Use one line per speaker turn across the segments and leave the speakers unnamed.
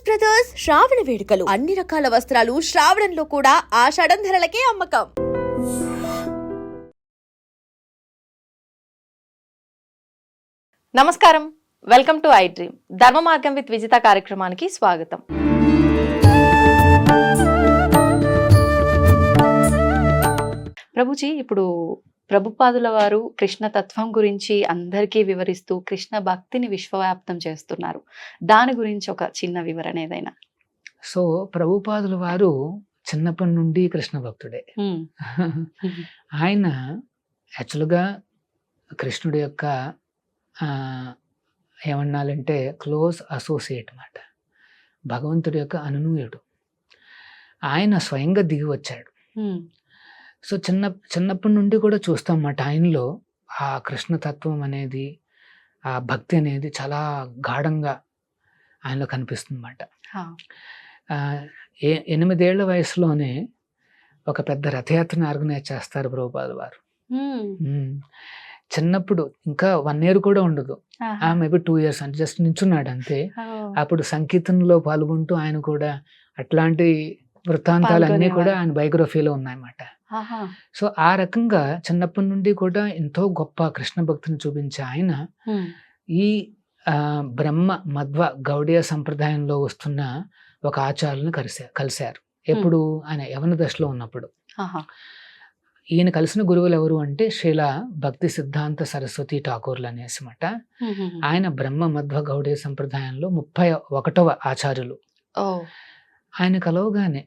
పోచస్ brothers శ్రావణ వేడుకలు. అన్ని రకాల వస్త్రాలు శ్రావణంలో కూడా ఆషాఢం ధరలకే అమ్మకం.
నమస్కారం. వెల్కమ్ టు ఐ డ్రీమ్ ధర్మ మార్గం విత్ విజిత కార్యక్రమానికి స్వాగతం. ప్రభుజీ ఇప్పుడు ప్రభుపాదుల వారు కృష్ణ తత్వం గురించి అందరికీ వివరిస్తూ కృష్ణ భక్తిని విశ్వవ్యాప్తం చేస్తున్నారు. దాని గురించి ఒక చిన్న వివరణ ఏదైనా?
సో ప్రభుపాదుల వారు చిన్నప్పటి నుండి కృష్ణ భక్తుడే. ఆయన యాక్చువల్గా కృష్ణుడి యొక్క ఏమన్నాలంటే క్లోజ్ అసోసియేట్ మాట భగవంతుడి యొక్క అనునూయుడు. ఆయన స్వయంగా దిగి వచ్చాడు. సో చిన్న చిన్నప్పటి నుండి కూడా చూస్తాం అన్నమాట ఆయనలో ఆ కృష్ణతత్వం అనేది ఆ భక్తి అనేది చాలా గాఢంగా ఆయనలో కనిపిస్తుంది అన్నమాట
హా.
ఆ, ఏ ఎనిమిదేళ్ళ వయసులోనే ఒక పెద్ద రథయాత్రను ఆర్గనైజ్ చేస్తారు ప్రభుపాద వారు. చిన్నప్పుడు ఇంకా వన్ ఇయర్ కూడా ఉండదు
ఆహా.
మేబీ టూ ఇయర్స్ అంటే జస్ట్ నించున్నాడు అంతే. అప్పుడు సంకీర్తనలో పాల్గొంటూ ఆయన కూడా అట్లాంటి వృత్తాంతాలన్నీ కూడా. ఆయన బయోగ్రఫీలో ఉన్నాయన్నమాట. సో ఆ రకంగా చిన్నప్పటి నుండి కూడా ఎంతో గొప్ప కృష్ణ భక్తిని చూపించే ఆయన. ఈ బ్రహ్మ మధ్వ గౌడీయ సంప్రదాయంలో వస్తున్న ఒక ఆచారాలను కలిశారు కలిశారు ఎప్పుడు ఆయన యవన దశలో ఉన్నప్పుడు. ఈయన కలిసిన గురువులు ఎవరు అంటే శీల భక్తి సిద్ధాంత సరస్వతి ఠాకూర్లు అనేసి మాట. ఆయన బ్రహ్మ మధ్వ గౌడీయ సంప్రదాయంలో ముప్పై ఒకటవ ఆచార్యులు ఆయన కలవగానే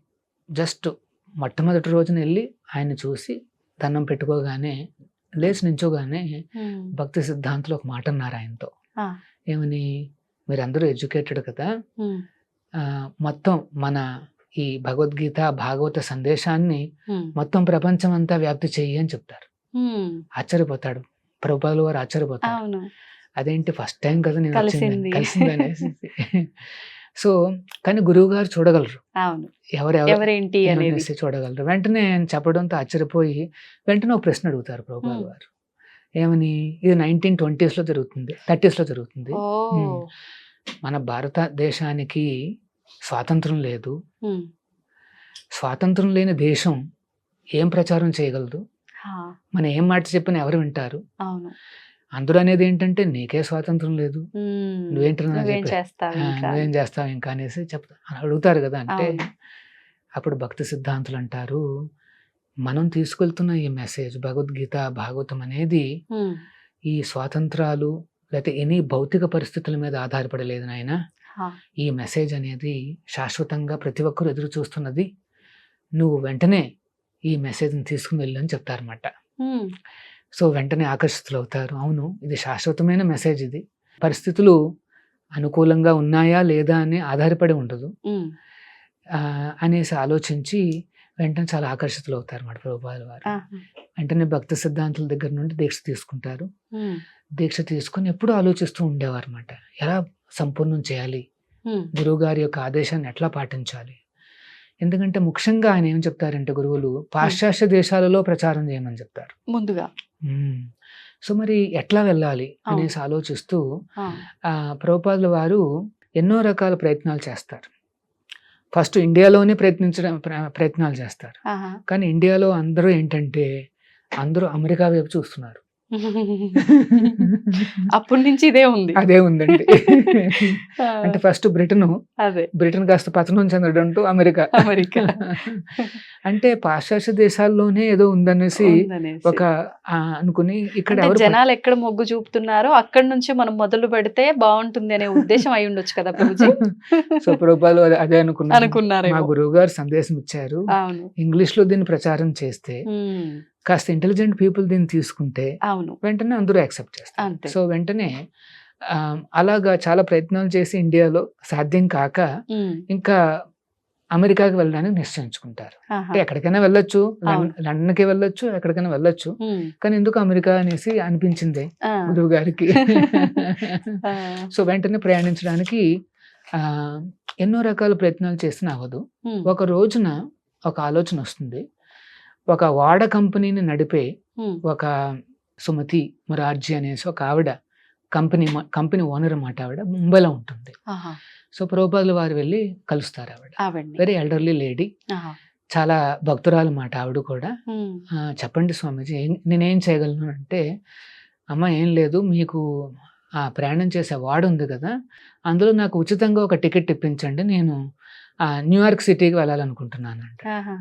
జస్ట్ మొట్టమొదటి రోజున వెళ్ళి ఆయన చూసి దండం పెట్టుకోగానే లేచి నించోగానే. భక్తి సిద్ధాంతులు ఒక మాట అన్నారు ఆయనతో. ఏమని? మీరందరూ ఎడ్యుకేటెడ్ కదా? మొత్తం మన ఈ భగవద్గీత భాగవత సందేశాన్ని. మొత్తం ప్రపంచం అంతా వ్యాప్తి చెయ్యి అని చెప్తారు. ఆశ్చర్యపోతాడు. ప్రభుపాలు వారు ఆశ్చర్యపోతాడు అదేంటి? ఫస్ట్ టైం కదా నేను.
కలిసింది
అనేసి. సో కానీ గురువు గారు చూడగలరు.
ఎవరేంటి అనేది.
అనేసి చూడగలరు. వెంటనే చెప్పడంతో ఆశ్చర్యపోయి వెంటనే ఒక ప్రశ్న అడుగుతారు
Hmm.
వారు ఏమని? ఇది నైన్టీన్ ట్వంటీస్లో జరుగుతుంది థర్టీస్లో జరుగుతుంది. మన భారతదేశానికి స్వాతంత్రం లేదు. స్వాతంత్రం లేని దేశం ఏం ప్రచారం చేయగలదు? మనం ఏం మాట చెప్పినా ఎవరు వింటారు? అందరూ అనేది ఏంటంటే నీకే స్వాతంత్రం లేదు. నువ్వేంటి
నువ్వేం చేస్తావు ఇంకా?
అనేసి చెప్తా అని అడుగుతారు కదా అంటే. అప్పుడు భక్తి సిద్ధాంతులు అంటారు మనం తీసుకెళ్తున్న ఈ మెసేజ్ భగవద్గీత భాగవతం అనేది. ఈ స్వాతంత్రాలు లేకపోతే ఎనీ భౌతిక పరిస్థితుల మీద ఆధారపడలేదు నాయన ఈ మెసేజ్ అనేది శాశ్వతంగా ప్రతి ఒక్కరు ఎదురు చూస్తున్నది నువ్వు వెంటనే ఈ మెసేజ్ని తీసుకుని వెళ్ళు అని చెప్తారన్నమాట. సో వెంటనే ఆకర్షితులు అవుతారు అవును ఇది శాశ్వతమైన మెసేజ్ ఇది. పరిస్థితులు అనుకూలంగా ఉన్నాయా లేదా అని ఆధారపడి ఉండదు. అనేసి ఆలోచించి వెంటనే చాలా ఆకర్షితులు అవుతారు అన్నమాట ప్రభుపాద వారు. వెంటనే భక్తి సిద్ధాంతుల దగ్గర నుండి దీక్ష తీసుకుంటారు. దీక్ష తీసుకొని ఎప్పుడూ ఆలోచిస్తూ ఉండేవారు అనమాట ఎలా సంపూర్ణం చేయాలి. గురువు గారి యొక్క ఆదేశాన్ని ఎట్లా పాటించాలి? ఎందుకంటే ముఖ్యంగా ఆయన ఏం చెప్తారంటే గురువులు పాశ్చాత్య దేశాలలో ప్రచారం చేయమని చెప్తారు.
ముందుగా.
సో మరి ఎట్లా వెళ్ళాలి అనేసి ఆలోచిస్తూ ప్రభుపాదుల వారు ఎన్నో రకాల ప్రయత్నాలు చేస్తారు. ఫస్ట్ ఇండియాలోనే ప్రయత్నించడం ప్ర- ప్రయత్నాలు చేస్తారు. కానీ ఇండియాలో అందరూ ఏంటంటే అందరూ అమెరికా వైపు చూస్తున్నారు.
అప్పటి నుంచి ఇదే ఉంది.
అదే ఉందండి. అంటే ఫస్ట్ బ్రిటన్
అదే.
బ్రిటన్ కాస్త పతనం చెందడంటూ అమెరికా.
అమెరికా.
అంటే పాశ్చాత్య దేశాల్లోనే ఏదో ఉందనేసి. ఒక అనుకుని ఇక్కడ
జనాలు ఎక్కడ మొగ్గు చూపుతున్నారో అక్కడ నుంచి మనం మొదలు పెడితే బాగుంటుంది అనే ఉద్దేశం అయి ఉండొచ్చు కదా ప్రభుజీ?
సో ప్రభుపాలు అదే- అదే అనుకున్నారు మా గురువు గారు సందేశం ఇచ్చారు. ఇంగ్లీష్లో దీన్ని ప్రచారం చేస్తే. కాస్త ఇంటెలిజెంట్ పీపుల్ దీన్ని తీసుకుంటే
అవును
వెంటనే అందరూ యాక్సెప్ట్ చేస్తారు సో వెంటనే అలాగా చాలా ప్రయత్నాలు చేసి ఇండియాలో సాధ్యం కాక. ఇంకా అమెరికాకి వెళ్ళడానికి నిశ్చయించుకుంటారు. అంటే ఎక్కడికైనా వెళ్ళొచ్చు. లండన్కి వెళ్ళొచ్చు ఎక్కడికైనా వెళ్ళొచ్చు. కానీ ఎందుకు అమెరికా అనేసి అనిపించింది. గురువు గారికి. సో వెంటనే ప్రయాణించడానికి ఎన్నో రకాల ప్రయత్నాలు చేసిన అవ్వదు. ఒక రోజున ఒక ఆలోచన వస్తుంది ఒక వాడ కంపెనీని నడిపే. ఒక సుమతి మురార్జీ అనేసి ఒక ఆవిడ కంపెనీ కంపెనీ ఓనర్ అన్నమాట ఆవిడ ముంబైలో ఉంటుంది. సో ప్రభుపాదుల వారు వెళ్ళి కలుస్తారు ఆవిడ వెరీ ఎల్డర్లీ లేడీ. చాలా భక్తురాలు మాట ఆవిడ కూడా
ఉమ్,
"ఆ, చెప్పండి స్వామీజీ నేనేం చేయగలను అంటే అమ్మ ఏం లేదు మీకు ఆ ప్రయాణం చేసే వాడు ఉంది కదా అందులో నాకు ఉచితంగా ఒక టికెట్ ఇప్పించండి నేను న్యూయార్క్ సిటీకి వెళ్ళాలనుకుంటున్నానంట
ఆహా.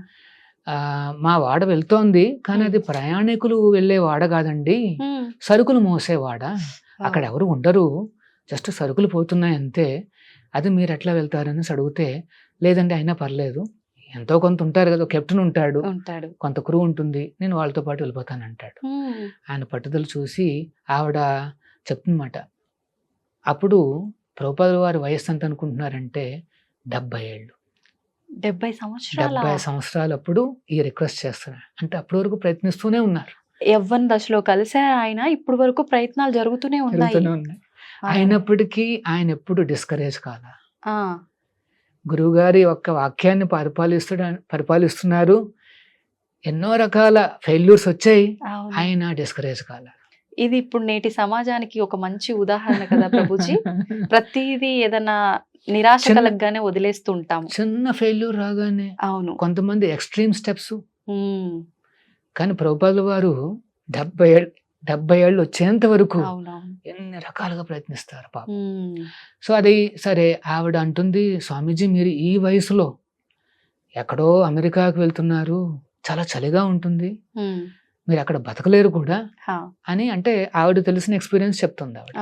మా వాడ వెళ్తోంది కానీ అది ప్రయాణికులు వెళ్ళే వాడ కాదండి. సరుకులు మోసే వాడ.
ఓ,
అక్కడ ఎవరు ఉండరు. జస్ట్ సరుకులు పోతున్నాయి అంతే. అది మీరు ఎట్లా వెళ్తారని అడిగితే లేదండి అయినా పర్లేదు. ఎంతో కొంత ఉంటారు కదా కెప్టెన్ ఉంటాడు.
ఉంటాడు.
కొంత క్రూ ఉంటుంది. నేను వాళ్ళతో పాటు వెళ్ళిపోతాను అంటాడు. ఆయన పట్టుదల చూసి ఆవిడ చెప్తుందన్నమాట. అప్పుడు ప్రభుపాదుల వారి వయస్సు ఎంత అనుకుంటున్నారంటే డెబ్బై ఏళ్ళు.
డెబ్బై సంవత్సరాల?
డెబ్బై సంవత్సరాలు అప్పుడు ఈ రిక్వెస్ట్ చేస్తున్నారు అంటే అప్పటి వరకు ప్రయత్నిస్తూనే ఉన్నారు.
యవ్వన దశలో కలిసారు ఆయన ఇప్పుడు వరకు ప్రయత్నాలు జరుగుతూనే ఉన్నాయి.
అయినప్పటికీ ఆయన ఎప్పుడు డిస్కరేజ్ కాల? గురువుగారి యొక్క వాక్యాన్ని పరిపాలిస్తు పరిపాలిస్తున్నారు. ఎన్నో రకాల ఫెయిల్యూర్స్ వచ్చాయి. ఆయన డిస్కరేజ్ కాల?
ఇది ఇప్పుడు నేటి సమాజానికి ఒక మంచి ఉదాహరణ కదా ప్రభుజీ. ప్రతిదీ ఏదైనా నిరాశ కలగగానే వదిలేస్తూ ఉంటాము.
చిన్న ఫెయిల్యూర్ రాగానే
అవును.
కొంతమంది ఎక్స్ట్రీమ్ స్టెప్స్ కానీ ప్రభుపాదుల వారు డెబ్బై ఏళ్ళు డెబ్బై ఏళ్ళు వచ్చేంత వరకు ఎన్ని రకాలుగా ప్రయత్నిస్తారు పాప. సో అది సరే ఆవిడ అంటుంది స్వామీజీ మీరు ఈ వయసులో ఎక్కడో అమెరికాకు వెళ్తున్నారు చాలా చలిగా ఉంటుంది. మీరు అక్కడ బతకలేరు కూడా అని అంటే ఆవిడ తెలిసిన ఎక్స్పీరియన్స్ చెప్తుంది ఆవిడ.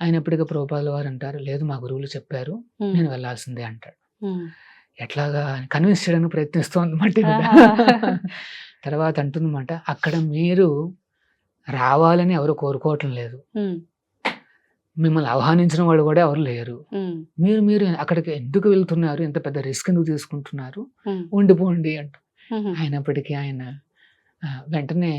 అయినప్పటికీ ప్రభుపాదుల వారు అంటారు లేదు మా గురువులు చెప్పారు నేను వెళ్ళాల్సిందే అంటాడు. ఎట్లాగా కన్విన్స్ చేయడానికి ప్రయత్నిస్తోంది మాట
ఆహా.
తర్వాత అంటుందన్నమాట అక్కడ మీరు రావాలని ఎవరు కోరుకోవటం లేదు. మిమ్మల్ని ఆహ్వానించిన వాళ్ళు కూడా ఎవరు లేరు. మీరు మీరు అక్కడికి ఎందుకు వెళ్తున్నారు? ఇంత పెద్ద రిస్క్ ఎందుకు తీసుకుంటున్నారు? ఉండిపోండి అంట. అయినప్పటికీ ఆయన వెంటనే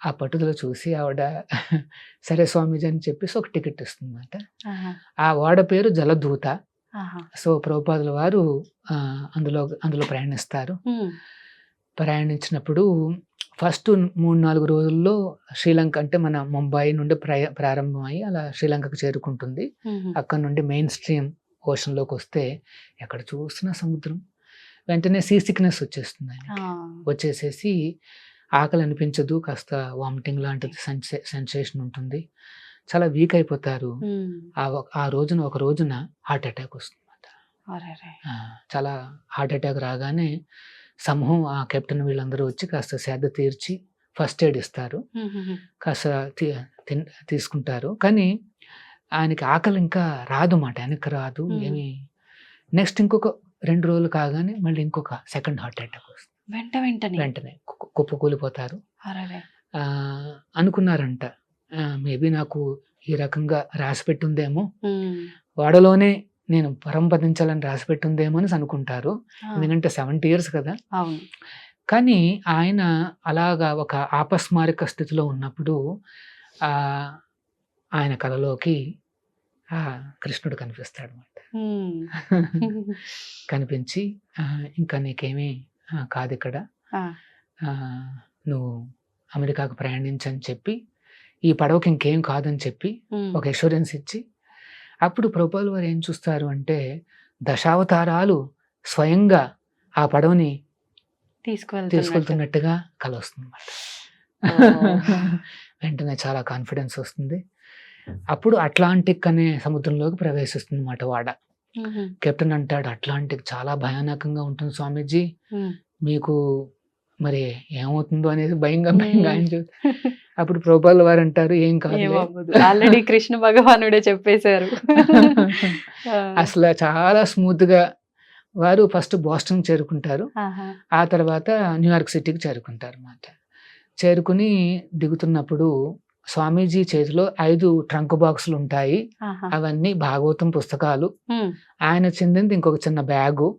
ఆ పట్టుదల చూసి ఆవిడ సరే స్వామీజీ అని చెప్పేసి ఒక టికెట్ ఇస్తుందన్నమాట. ఆ వాడ పేరు జలదూత. సో ప్రభుపాదుల వారు అందులో అందులో ప్రయాణిస్తారు. ప్రయాణించినప్పుడు ఫస్ట్ మూడు నాలుగు రోజుల్లో శ్రీలంక అంటే మన ముంబై నుండి ప్రారంభమై అలా శ్రీలంకకు చేరుకుంటుంది. అక్కడ నుండి మెయిన్ స్ట్రీమ్ ఓషన్లోకి వస్తే ఎక్కడ చూసినా సముద్రం. వెంటనే సీ సిక్నెస్ వచ్చేస్తుంది వచ్చేసేసి ఆకలి అనిపించదు కాస్త వామిటింగ్ లాంటిది సెన్సే సెన్సేషన్ ఉంటుంది. చాలా వీక్ అయిపోతారు. ఆ రోజున ఒక రోజున హార్ట్ అటాక్ వస్తుంది. చాలా హార్ట్ అటాక్ రాగానే సమూహం ఆ కెప్టెన్ వీళ్ళందరూ వచ్చి కాస్త శ్రద్ధ తీర్చి ఫస్ట్ ఎయిడ్ ఇస్తారు. కాస్త తీసుకుంటారు. కానీ ఆయనకి ఆకలి ఇంకా రాదు మాట వెనక్కి రాదు. ఏమి. నెక్స్ట్ ఇంకొక రెండు రోజులు కాగానే మళ్ళీ ఇంకొక సెకండ్ హార్ట్ అటాక్ వస్తుంది.
వెంట వెంటనే.
వెంటనే కుప్పకూలిపోతారు అనుకున్నారంట. మేబీ నాకు ఈ రకంగా రాసి పెట్టుందేమో. వాడలోనే నేను పరంపదించాలని రాసి పెట్టుందేమో అని అనుకుంటారు. ఎందుకంటే సెవెంటీ ఇయర్స్ కదా. కానీ ఆయన అలాగా ఒక ఆపస్మారక స్థితిలో ఉన్నప్పుడు ఆ ఆయన కలలోకి ఆ కృష్ణుడు కనిపిస్తాడు అనమాట కనిపించి "ఆ, ఇంకా నీకేమీ కాదు ఇక్కడ నువ్వు అమెరికాకు ప్రయాణించని చెప్పి ఈ పడవకి ఇంకేం కాదని చెప్పి ఒక ఎష్యూరెన్స్ ఇచ్చి అప్పుడు ప్రభుపాల్ వారు ఏం చూస్తారు అంటే దశావతారాలు స్వయంగా ఆ పడవని. తీసుకెళ్తున్నట్టుగా కల వస్తుంది
ఓ.
వెంటనే చాలా కాన్ఫిడెన్స్ వస్తుంది. అప్పుడు అట్లాంటిక్ అనే సముద్రంలోకి ప్రవేశిస్తుంది అన్నమాట వాడ. కెప్టెన్ అంటాడు. అట్లాంటిక్ చాలా భయానకంగా ఉంటుంది స్వామీజీ. మీకు మరి ఏమవుతుందో అనేది భయంగా. భయంగా ఆయన అప్పుడు ప్రభుపాల్ వారు అంటారు ఏం కాదు
ఆల్రెడీ కృష్ణ భగవానుడే చెప్పేశారు.
అసలు చాలా స్మూత్గా వారు ఫస్ట్ బాస్టన్ చేరుకుంటారు. ఆ తర్వాత న్యూయార్క్ సిటీకి చేరుకుంటారు అన్నమాట. చేరుకుని దిగుతున్నప్పుడు స్వామీజీ చేతిలో ఐదు ట్రంక్ బాక్సులు ఉంటాయి. అవన్నీ భాగవతం పుస్తకాలు. ఆయన చెందింది ఇంకొక చిన్న బ్యాగు.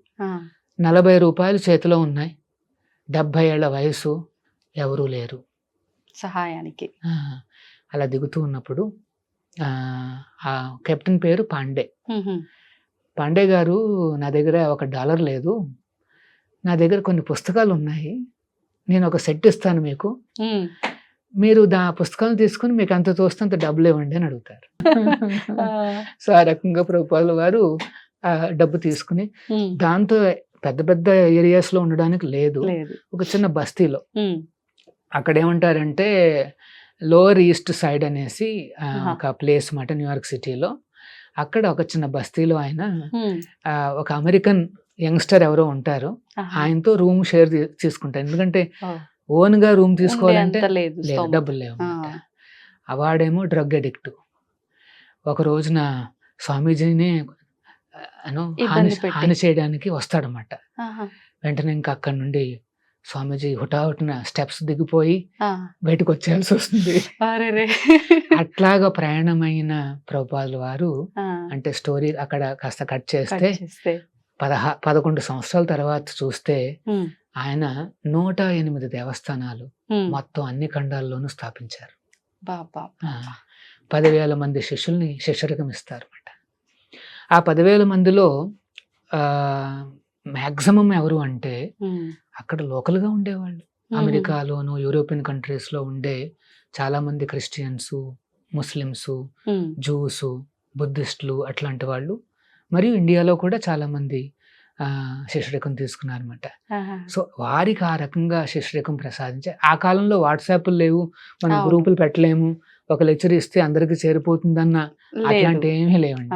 నలభై రూపాయలు చేతిలో ఉన్నాయి. డెబ్భై ఏళ్ళ వయసు. ఎవరూ లేరు.
సహాయానికి.
అలా దిగుతూ ఉన్నప్పుడు ఆ, కెప్టెన్ పేరు పాండే. పాండే గారు నా దగ్గర ఒక డాలర్ లేదు. నా దగ్గర కొన్ని పుస్తకాలు ఉన్నాయి. నేను ఒక సెట్ ఇస్తాను మీకు. మీరు దా పుస్తకాలు తీసుకుని మీకు అంత తోస్తే అంత డబ్బులు ఇవ్వండి అని అడుగుతారు. సో ఆ రకంగా ప్రభుపాదుల వారు ఆ డబ్బు తీసుకుని దాంతో పెద్ద పెద్ద ఏరియాస్లో ఉండడానికి లేదు. ఒక చిన్న బస్తీలో. అక్కడ ఏమంటారంటే లోవర్ ఈస్ట్ సైడ్ అనేసి. ఒక ప్లేస్ మాట న్యూయార్క్ సిటీలో. అక్కడ ఒక చిన్న బస్తీలో ఆయన ఒక అమెరికన్ యంగ్స్టర్ ఎవరో ఉంటారు. ఆయనతో రూమ్ షేర్ తీసుకుంటారు. ఎందుకంటే ఓన్గా రూమ్ తీసుకోవాలంటే
లేదు.
డబ్బులు లేవు అవాడేమో డ్రగ్ అడిక్ట్. ఒక రోజున స్వామీజీని హాని చేయడానికి వస్తాడనమాట వెంటనే ఇంకా అక్కడి నుండి స్వామీజీ హుటాహుటిన స్టెప్స్ దిగిపోయి బయటకు వచ్చేయాల్సి వస్తుంది. అట్లాగా ప్రయాణమైన ప్రభుపాదుల వారు అంటే స్టోరీ అక్కడ కాస్త కట్ చేస్తే. పదహా పదకొండు సంవత్సరాల తర్వాత చూస్తే ఆయన నూట ఎనిమిది దేవస్థానాలు మొత్తం అన్ని ఖండాల్లోనూ స్థాపించారు. పదివేల మంది శిష్యుల్ని శిష్యరికం ఇస్తారన్నమాట. ఆ పదివేల మందిలో మ్యాక్సిమం ఎవరు అంటే అక్కడ లోకల్గా ఉండేవాళ్ళు. అమెరికాలోను యూరోపియన్ కంట్రీస్లో ఉండే చాలామంది క్రిస్టియన్స్ ముస్లిమ్స్ జూస్ బుద్ధిస్టులు అట్లాంటి వాళ్ళు. మరియు ఇండియాలో కూడా చాలామంది ఆ, శిష్యరికం తీసుకున్నారన్నమాట.
ఆహా.
సో వారికి ఆ రకంగా శిష్యరికం ప్రసాదించే ఆ కాలంలో వాట్సాప్లు లేవు. మనం. గ్రూపులు పెట్టలేము. ఒక లెక్చర్ ఇస్తే అందరికి చేరిపోతుందన్న అట్లాంటి. ఏమీ లేవండి.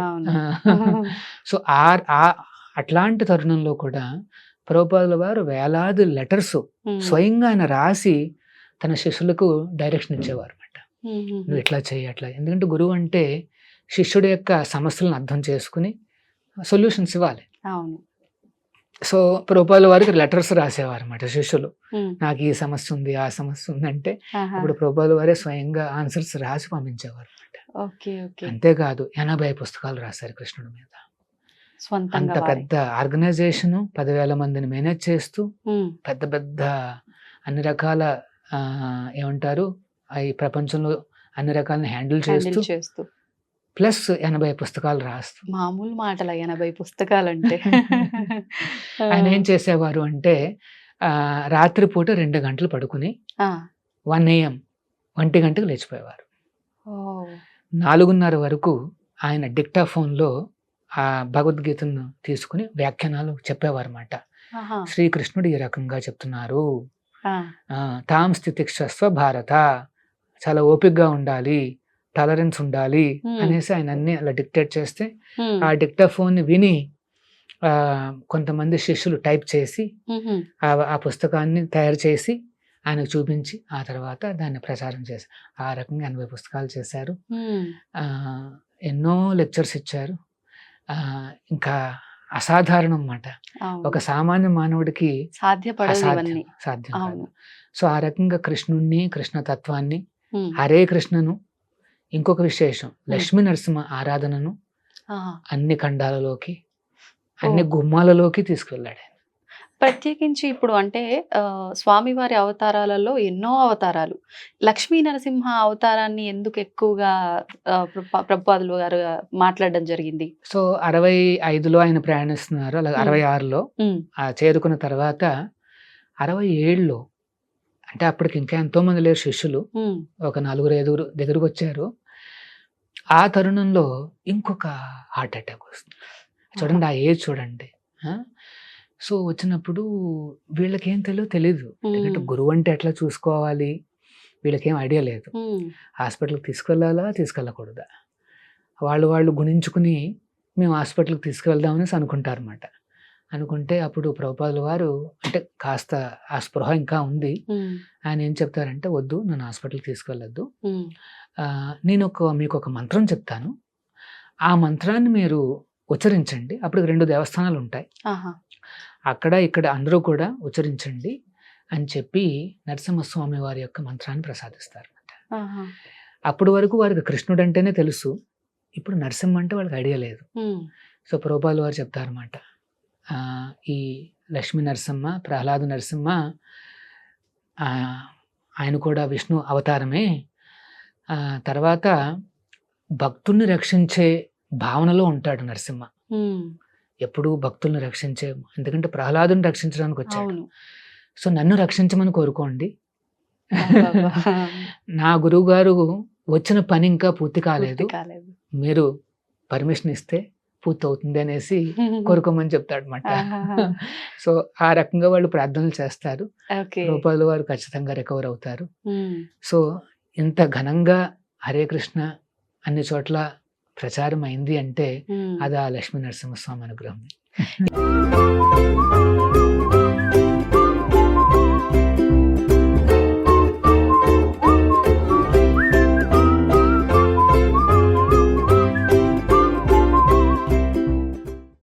సో ఆ అట్లాంటి తరుణంలో కూడా ప్రభుపాదుల వారు వేలాది లెటర్స్ స్వయంగా ఆయన రాసి తన శిష్యులకు డైరెక్షన్ ఇచ్చేవారు అనమాట నువ్వు ఇట్లా చేయి అట్లా ఎందుకంటే గురువు అంటే శిష్యుడి యొక్క సమస్యలను అర్థం చేసుకుని సొల్యూషన్స్ ఇవ్వాలి.
అవును.
సో ప్రభుపాదుల వారికి లెటర్స్ రాసేవారు అనమాట శిష్యులు నాకు ఈ సమస్య ఉంది ఆ సమస్య ఉంది అంటే
ఆహా.
అప్పుడు ప్రభుపాదుల వారే స్వయంగా ఆన్సర్స్ రాసి పంపించేవారు అనమాట అంతేకాదు ఎనభై పుస్తకాలు రాశారు కృష్ణుడి మీద. అంత. పెద్ద ఆర్గనైజేషన్ పదివేల మందిని మేనేజ్ చేస్తూ పెద్ద పెద్ద అన్ని రకాల ఏమంటారు ఈ ప్రపంచంలో అన్ని రకాలని హ్యాండిల్ చేస్తూ
హ్యాండిల్ చేస్తూ.
ప్లస్ ఎనభై పుస్తకాలు రాస్తూ.
మామూలు మాటల ఎనభై పుస్తకాలంటే.
ఆయన ఏం చేసేవారు అంటే రాత్రిపూట రెండు గంటలు పడుకుని వన్ ఏఎం ఒంటి గంటకు లేచిపోయేవారు. నాలుగున్నర వరకు ఆయన డిక్టాఫోన్లో ఆ భగవద్గీతను తీసుకుని వ్యాఖ్యానాలు చెప్పేవారు అన్నమాట శ్రీకృష్ణుడు ఈ రకంగా చెప్తున్నారు. తాం స్థితిక్షస్వ భారత. చాలా ఓపికగా ఉండాలి. టాలరెన్స్ ఉండాలి
Hmm.
అనేసి ఆయన అన్ని అలా డిక్టేట్ చేస్తే
ఉమ్,
ఆ డిక్టాఫోన్ విని కొంతమంది శిష్యులు టైప్ చేసి
ఉహుం,
ఆ ఆ పుస్తకాన్ని తయారు చేసి ఆయనకు చూపించి ఆ తర్వాత దాన్ని ప్రచారం చేశారు ఆ రకంగా ఎనభై పుస్తకాలు చేశారు. ఎన్నో లెక్చర్స్ ఇచ్చారు. ఇంకా అసాధారణం అన్నమాట. ఒక సామాన్య మానవుడికి సాధ్యం సో ఆ రకంగా కృష్ణుణ్ణి కృష్ణ తత్వాన్ని హరే కృష్ణను ఇంకొక విశేషం లక్ష్మీ నరసింహ ఆరాధనను. అన్ని ఖండాలలోకి అన్ని. గుమ్మాలలోకి తీసుకువెళ్ళాడు ఆయన.
ప్రత్యేకించి ఇప్పుడు అంటే స్వామివారి అవతారాలలో ఎన్నో అవతారాలు లక్ష్మీ నరసింహ అవతారాన్ని ఎందుకు ఎక్కువగా ప్రభుపాదులు గారు మాట్లాడడం జరిగింది
సో అరవై ఐదులో ఆయన ప్రయాణిస్తున్నారు అలాగే. అరవై ఆరులో చేరుకున్న తర్వాత అరవై ఏడులో అంటే అప్పటికి ఇంకా ఎంతో మంది లేరు శిష్యులు. ఒక నలుగురు ఐదుగురు దగ్గరకు వచ్చారు. ఆ తరుణంలో ఇంకొక హార్ట్ అటాక్ వస్తుంది. చూడండి ఆ ఏజ్ చూడండి? సో వచ్చినప్పుడు వీళ్ళకేం తెలియదు తెలీదు. ఎందుకంటే గురువు అంటే ఎట్లా చూసుకోవాలి? వీళ్ళకేం ఐడియా లేదు. హాస్పిటల్కి తీసుకెళ్ళాలా తీసుకెళ్ళకూడదా? వాళ్ళు వాళ్ళు గుణించుకుని మేము హాస్పిటల్కి తీసుకువెళ్దామనేసి అనుకుంటారు అనమాట అనుకుంటే అప్పుడు ప్రభుపాదుల వారు అంటే కాస్త ఆ స్పృహ ఇంకా ఉంది. ఆయన ఏం చెప్తారంటే వద్దు నన్ను హాస్పిటల్కి తీసుకెళ్ళొద్దు. నేను ఒక మీకు ఒక మంత్రం చెప్తాను. ఆ మంత్రాన్ని మీరు ఉచ్చరించండి. అప్పుడు రెండు దేవస్థానాలు ఉంటాయి. అక్కడ ఇక్కడ అందరూ కూడా ఉచ్చరించండి అని చెప్పి నరసింహస్వామి వారి యొక్క మంత్రాన్ని ప్రసాదిస్తారు అప్పటి వరకు వారికి కృష్ణుడు అంటేనే తెలుసు. ఇప్పుడు నరసింహ అంటే వాళ్ళకి ఐడియా లేదు. సో ప్రభుపాలు వారు చెప్తారన్నమాట. ఈ లక్ష్మీ నరసింహ ప్రహ్లాద నరసింహ ఆయన కూడా విష్ణు అవతారమే. తర్వాత భక్తుల్ని రక్షించే భావనలో ఉంటాడు నరసింహ. ఎప్పుడూ భక్తుల్ని రక్షించే ఎందుకంటే ప్రహ్లాదుని రక్షించడానికి వచ్చాడు. సో నన్ను రక్షించమని కోరుకోండి. నా గురువు గారు వచ్చిన పని ఇంకా పూర్తి కాలేదు. మీరు పర్మిషన్ ఇస్తే పూర్తి అవుతుంది అనేసి కోరుకోమని చెప్తాడు అనమాట. సో ఆ రకంగా వాళ్ళు ప్రార్థనలు చేస్తారు రూపాయల వారు ఖచ్చితంగా రికవర్ అవుతారు. సో ఇంత ఘనంగా హరే కృష్ణ అన్ని చోట్ల ప్రచారం అయింది అంటే. అది ఆ లక్ష్మీ నరసింహస్వామి అనుగ్రహం